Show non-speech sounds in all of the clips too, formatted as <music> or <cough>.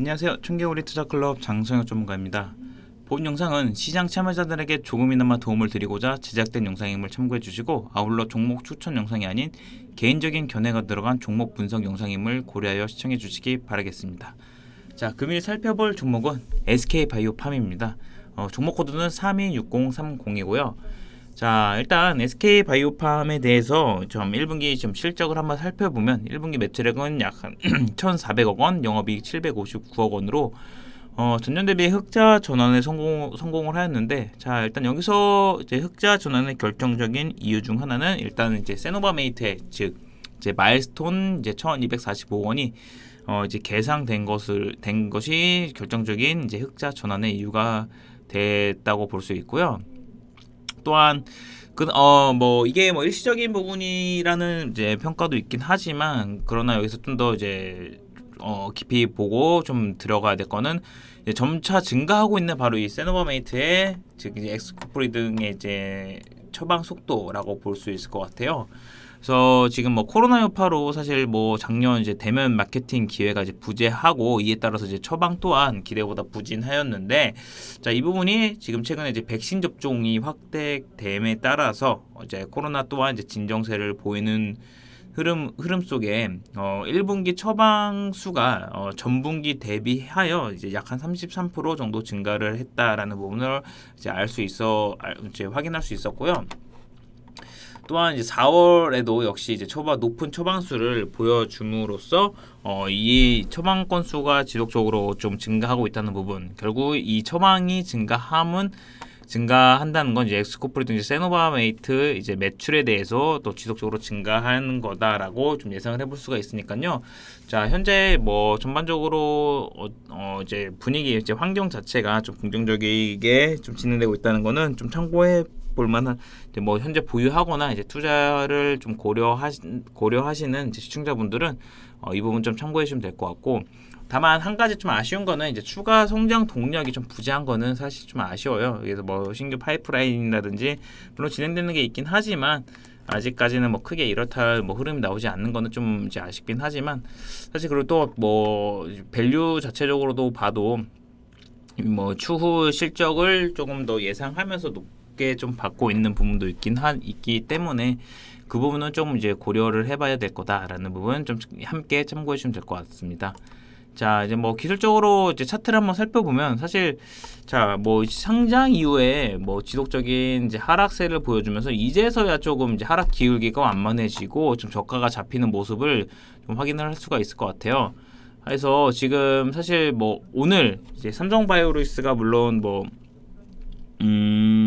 안녕하세요. 청개구리 투자클럽 장성혁 전문가입니다. 본 영상은 시장 참여자들에게 조금이나마 도움을 드리고자 제작된 영상임을 참고해 주시고 아울러 종목 추천 영상이 아닌 개인적인 견해가 들어간 종목 분석 영상임을 고려하여 시청해 주시기 바라겠습니다. 자, 금일 살펴볼 종목은 SK바이오팜입니다. 어, 종목 코드는 326030이고요. 자, 일단 SK 바이오팜에 대해서 좀 1분기 좀 실적을 한번 살펴보면 1분기 매출액은 약한 <clears throat> 1,400억 원, 영업이익 759억 원으로 어, 전년 대비 흑자 전환에 성공 성공을 하였는데 자, 일단 여기서 이제 흑자 전환의 결정적인 이유 중 하나는 일단 이제 세노바메이트 즉 이제 마일스톤 이제 1,245원이 어, 이제 계상된 것을 된 것이 결정적인 이제 흑자 전환의 이유가 됐다고 볼 수 있고요. 또한 그어뭐 이게 뭐 일시적인 부분이라는 이제 평가도 있긴 하지만 그러나 여기서 좀 더 이제 어 깊이 보고 좀 들어가야 될 거는 점차 증가하고 있는 바로 이 세노바메이트의 즉 이제 엑스코프리 등의 이제 처방 속도라고 볼 수 있을 것 같아요. 그래서 지금 뭐 코로나 여파로 사실 뭐 작년 이제 대면 마케팅 기회가 이제 부재하고 이에 따라서 이제 처방 또한 기대보다 부진하였는데 자 이 부분이 지금 최근에 이제 백신 접종이 확대됨에 따라서 이제 코로나 또한 이제 진정세를 보이는 흐름 흐름 속에 어 1분기 처방 수가 어 전분기 대비하여 이제 약 한 33% 정도 증가를 했다라는 부분을 이제 알 수 있어 알- 이제 확인할 수 있었고요. 또한 이제 4월에도 역시 이제 처방 높은 처방수를 보여줌으로써 어, 이 처방 건수가 지속적으로 좀 증가하고 있다는 부분 결국 이 처방이 증가함은 증가한다는 건 이제 엑스코프리 등 이제 세노바메이트 이제 매출에 대해서 또 지속적으로 증가하는 거다라고 좀 예상을 해볼 수가 있으니까요. 자 현재 뭐 전반적으로 어, 어 이제 분위기 이제 환경 자체가 좀 긍정적이게 좀 진행되고 있다는 거는 좀 참고해 볼 만한 이제 뭐 현재 보유하거나 이제 투자를 좀 고려하시 고려하시는 시청자분들은 어, 이 부분 좀 참고해 주시면 될 것 같고 다만 한 가지 좀 아쉬운 거는 이제 추가 성장 동력이 좀 부재한 거는 사실 좀 아쉬워요. 그래서 뭐 신규 파이프라인이라든지 물론 진행되는 게 있긴 하지만 아직까지는 뭐 크게 이렇다 할뭐 흐름이 나오지 않는 거는 좀 이제 아쉽긴 하지만 사실 그리고 또 뭐 밸류 자체적으로도 봐도 뭐 추후 실적을 조금 더 예상하면서 높 게 좀 받고 있는 부분도 있긴 한 있기 때문에 그 부분은 조금 이제 고려를 해봐야 될 거다라는 부분 좀 함께 참고해 주시면 될 것 같습니다. 자 이제 뭐 기술적으로 이제 차트를 한번 살펴보면 사실 자 뭐 상장 이후에 뭐 지속적인 이제 하락세를 보여주면서 이제서야 조금 이제 하락 기울기가 완만해지고 좀 저가가 잡히는 모습을 좀 확인을 할 수가 있을 것 같아요. 그래서 지금 사실 뭐 오늘 이제 삼성바이오로이스가 물론 뭐 음,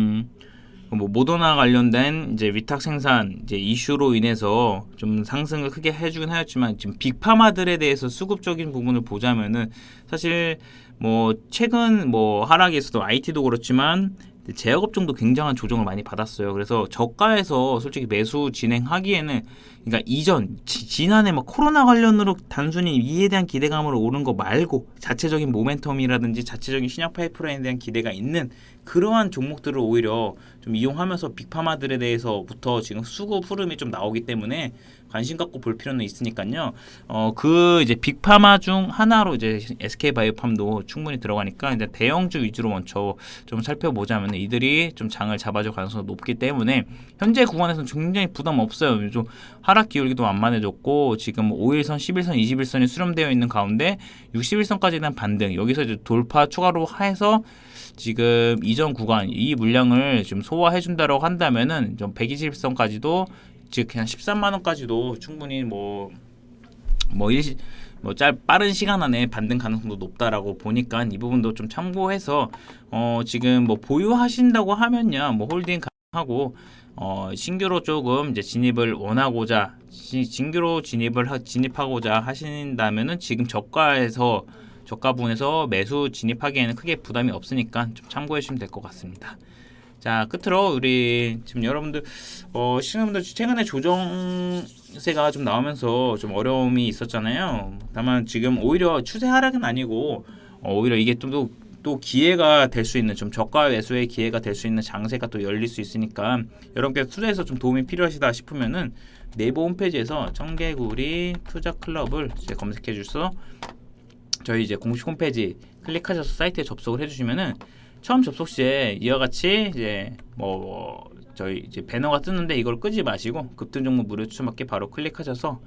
뭐 모더나 관련된 이제 위탁 생산 이제 이슈로 인해서 좀 상승을 크게 해주긴 하였지만 지금 빅파마들에 대해서 수급적인 부분을 보자면은 사실 뭐 최근 뭐 하락에서도 IT도 그렇지만 제약업종도 굉장한 조정을 많이 받았어요. 그래서 저가에서 솔직히 매수 진행하기에는 그러니까 이전 지, 지난해 뭐 코로나 관련으로 단순히 이에 대한 기대감으로 오른 거 말고 자체적인 모멘텀이라든지 자체적인 신약 파이프라인에 대한 기대가 있는 그러한 종목들을 오히려 좀 이용하면서 빅파마들에 대해서부터 지금 수급 흐름이 좀 나오기 때문에 관심 갖고 볼 필요는 있으니까요. 어 그 이제 빅파마 중 하나로 이제 SK 바이오팜도 충분히 들어가니까 이제 대형주 위주로 먼저 좀 살펴보자면 이들이 좀 장을 잡아줄 가능성이 높기 때문에 현재 구간에서는 굉장히 부담 없어요. 좀 하락 기울기도 완만해졌고 지금 5일선, 11선, 21선이 수렴되어 있는 가운데 61선까지 대한 반등 여기서 이제 돌파 추가로 해서 지금 이전 구간 이 물량을 좀 소화해 준다라고 한다면은 좀 120선까지도 즉 그냥 13만 원까지도 충분히 뭐 뭐 일시 뭐짧 빠른 시간 안에 반등 가능성도 높다라고 보니까 이 부분도 좀 참고해서 어 지금 뭐 보유하신다고 하면요 뭐 홀딩 하고 어 신규로 조금 이제 진입을 원하고자 시, 신규로 진입을 하, 진입하고자 하신다면은 지금 저가에서 저가 부분에서 매수 진입하기에는 크게 부담이 없으니까 좀 참고해 주시면 될 것 같습니다. 자 끝으로 우리 지금 여러분들 어 시청자분들 최근에 조정세가 좀 나오면서 좀 어려움이 있었잖아요. 다만 지금 오히려 추세 하락은 아니고 어, 오히려 이게 좀더또 기회가 될 수 있는 좀 저가 매수의 기회가 될 수 있는 장세가 또 열릴 수 있으니까 여러분께 투자에서 좀 도움이 필요하시다 싶으면은 네이버 홈페이지에서 청개구리 투자 클럽을 이제 검색해 주셔서 저희 이제 공식 홈페이지 클릭하셔서 사이트에 접속을 해주시면은 처음 접속 시에 이와 같이 이제 뭐 저희 이제 배너가 뜨는데 이걸 끄지 마시고 급등 종목 무료 추천받기 바로 클릭하셔서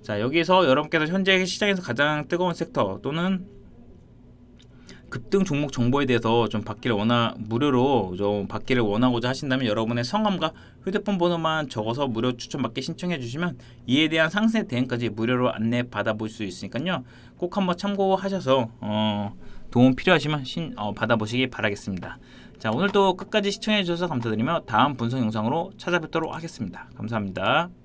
자 여기서 여러분께서 현재 시장에서 가장 뜨거운 섹터 또는 급등 종목 정보에 대해서 좀 받기를 원하 무료로 좀 받기를 원하고자 하신다면 여러분의 성함과 휴대폰 번호만 적어서 무료 추천받기 신청해 주시면 이에 대한 상세 대응까지 무료로 안내 받아볼 수 있으니까요 꼭 한번 참고하셔서 어, 도움 필요하시면 신, 어, 받아보시기 바라겠습니다. 자 오늘도 끝까지 시청해 주셔서 감사드리며 다음 분석 영상으로 찾아뵙도록 하겠습니다. 감사합니다.